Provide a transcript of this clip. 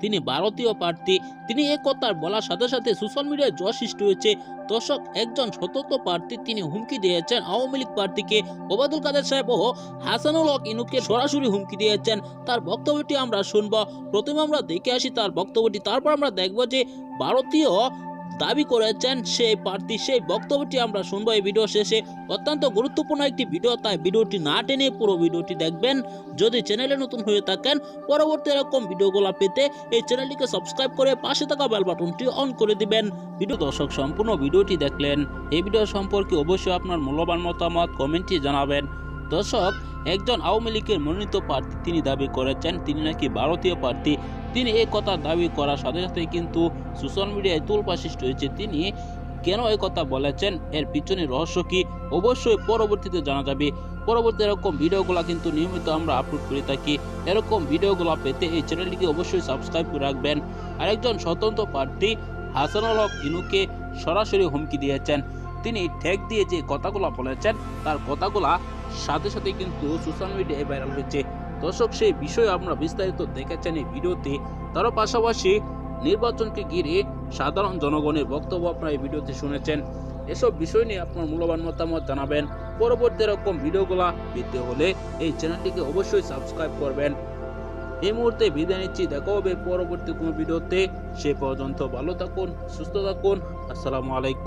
তিনি ভারতীয় প্রার্থী। তিনি এ বলার সাথে সাথে সোশ্যাল মিডিয়ায় জয় সৃষ্টি হয়েছে। দর্শক, একজন সতর্ক প্রার্থী তিনি হুমকি দিয়েছেন আওয়ামী লীগ প্রার্থীকে। ওবায়দুল কাদের সাহেব ও হাসানুল হক ইনুকে সরাসরি হুমকি দিয়েছেন। তার বক্তব্যটি আমরা শুনব। প্রথমে আমরা দেখে আসি তার বক্তব্যটি। তারপর আমরা দেখব যে ভারতীয় দাবি করেছেন সেই প্রার্থী, সেই বক্তব্যটি আমরা শুনব এই ভিডিও শেষে। অত্যন্ত গুরুত্বপূর্ণ একটি ভিডিও, তাই ভিডিওটি না টেনে পুরো ভিডিওটি দেখবেন। যদি চ্যানেলে নতুন হয়ে থাকেন, পরবর্তী এরকম ভিডিওগুলো পেতে এই চ্যানেলটিকে সাবস্ক্রাইব করে পাশে থাকা বেল বাটনটি অন করে দিবেন। ভিডিও দর্শক সম্পূর্ণ ভিডিওটি দেখলেন। এই ভিডিও সম্পর্কে অবশ্যই আপনার মূল্যবান মতামত কমেন্টে জানাবেন। দর্শক, একজন আওয়ামী লীগের মনোনীত প্রার্থী তিনি দাবি করেছেন, তিনি নাকি ভারতীয় প্রার্থী। তিনি এই কথা দাবি করার সাথে সাথে কিন্তু সোশ্যাল মিডিয়ায় তোলপা সৃষ্টি হয়েছে। তিনি কেন এই কথা বলেছেন? এর পিছনে রহস্য কি? অবশ্যই পরবর্তীতে জানা যাবে। পরবর্তী এরকম ভিডিওগুলো কিন্তু নিয়মিত আমরা আপলোড করে থাকি। এরকম ভিডিওগুলো পেতে এই চ্যানেলটিকে অবশ্যই সাবস্ক্রাইব করে রাখবেন। আরেকজন স্বতন্ত্র প্রার্থী হাসানুল হক ইনুকে সরাসরি হুমকি দিয়েছেন। তিনি ঠেক দিয়ে যে কথাগুলো বলেছেন, তার কথাগুলা সাথে সাথে কিন্তু সোশ্যাল মিডিয়ায় ভাইরাল হয়েছে। দর্শক, সেই বিষয়ে আমরা বিস্তারিত দেখেছেন এই ভিডিওতে। তারও পাশাপাশি নির্বাচনকে ঘিরে সাধারণ জনগণের বক্তব্য আপনারা এই ভিডিওতে শুনেছেন। এসব বিষয় নিয়ে আপনার মূল্যবান মতামত জানাবেন। পরবর্তী এরকম ভিডিওগুলা পেতে হলে এই চ্যানেলটিকে অবশ্যই সাবস্ক্রাইব করবেন। এই মুহূর্তে বিদায় নিচ্ছি। দেখা হবে পরবর্তী কোনো ভিডিওতে। সে পর্যন্ত ভালো থাকুন, সুস্থ থাকুন। আসসালামু আলাইকুম।